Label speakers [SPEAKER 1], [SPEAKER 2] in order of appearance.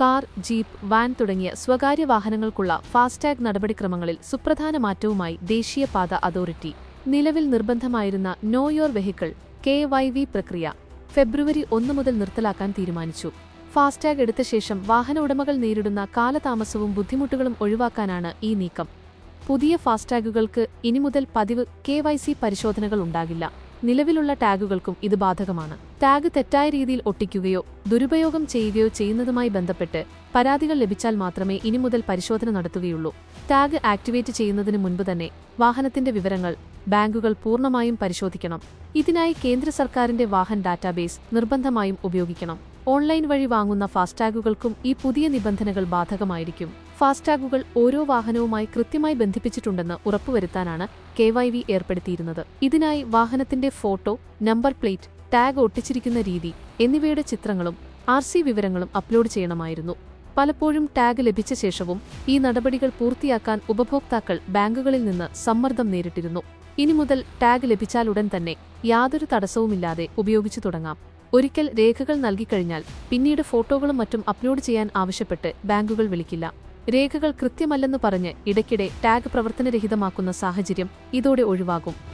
[SPEAKER 1] Car jeep van തുടങ്ങിയ സ്വകാര്യ വാഹനങ്ങൾക്കുള്ള FASTag നടപടിക്രമങ്ങളിൽ സുപ്രധാന മാറ്റവുമായി ദേശീയപാത അതോറിറ്റി. നിലവിൽ നിർബന്ധമായിരുന്ന know your vehicle K Y V പ്രക്രിയ ഫെബ്രുവരി ഒന്ന് മുതൽ നിർത്തലാക്കാൻ തീരുമാനിച്ചു. ഫാസ്ടാഗ് എടുത്ത ശേഷം വാഹന ഉടമകൾ നേരിടുന്ന കാലതാമസവും ബുദ്ധിമുട്ടുകളും ഒഴിവാക്കാനാണ് ഈ നീക്കം. പുതിയ ഫാസ്ടാഗുകൾക്ക് ഇനി മുതൽ പതിവ് കെ പരിശോധനകൾ ഉണ്ടാകില്ല. നിലവിലുള്ള ടാഗുകൾക്കും ഇത് ബാധകമാണ്. ടാഗ് തെറ്റായ രീതിയിൽ ഒട്ടിക്കുകയോ ദുരുപയോഗം ചെയ്യുകയോ ചെയ്യുന്നതുമായി ബന്ധപ്പെട്ട് പരാതികൾ ലഭിച്ചാൽ മാത്രമേ ഇനി മുതൽ പരിശോധന നടത്തുകയുള്ളൂ. ടാഗ് ആക്ടിവേറ്റ് ചെയ്യുന്നതിന് മുൻപ് തന്നെ വാഹനത്തിന്റെ വിവരങ്ങൾ ബാങ്കുകൾ പൂർണമായും പരിശോധിക്കണം. ഇതിനായി കേന്ദ്ര സർക്കാരിന്റെ വാഹൻ ഡാറ്റാബേസ് നിർബന്ധമായും ഉപയോഗിക്കണം. ഓൺലൈൻ വഴി വാങ്ങുന്ന ഫാസ്ടാഗുകൾക്കും ഈ പുതിയ നിബന്ധനകൾ ബാധകമായിരിക്കും. ഫാസ്ടാഗുകൾ ഓരോ വാഹനവുമായി കൃത്യമായി ബന്ധിപ്പിച്ചിട്ടുണ്ടെന്ന് ഉറപ്പുവരുത്താനാണ് കെ വൈ വി ഏർപ്പെടുത്തിയിരുന്നത്. ഇതിനായി വാഹനത്തിന്റെ ഫോട്ടോ നമ്പർ പ്ലേറ്റ് ടാഗ് ഒട്ടിച്ചിരിക്കുന്ന രീതി എന്നിവയുടെ ചിത്രങ്ങളും ആർ സി വിവരങ്ങളും അപ്ലോഡ് ചെയ്യണമായിരുന്നു. പലപ്പോഴും ടാഗ് ലഭിച്ച ശേഷവും ഈ നടപടികൾ പൂർത്തിയാക്കാൻ ഉപഭോക്താക്കൾ ബാങ്കുകളിൽ നിന്ന് സമ്മർദ്ദം നേരിട്ടിരുന്നു. ഇനി മുതൽ ടാഗ് ലഭിച്ചാലുടൻ തന്നെ യാതൊരു തടസ്സവുമില്ലാതെ ഉപയോഗിച്ചു തുടങ്ങാം. ഒരിക്കൽ രേഖകൾ നൽകിക്കഴിഞ്ഞാൽ പിന്നീട് ഫോട്ടോകളും മറ്റും അപ്ലോഡ് ചെയ്യാൻ ആവശ്യപ്പെട്ട് ബാങ്കുകൾ വിളിക്കില്ല. രേഖകൾ കൃത്യമല്ലെന്ന് പറഞ്ഞ് ഇടയ്ക്കിടെ ടാഗ് പ്രവർത്തനരഹിതമാക്കുന്ന സാഹചര്യം ഇതോടെ ഒഴിവാകും.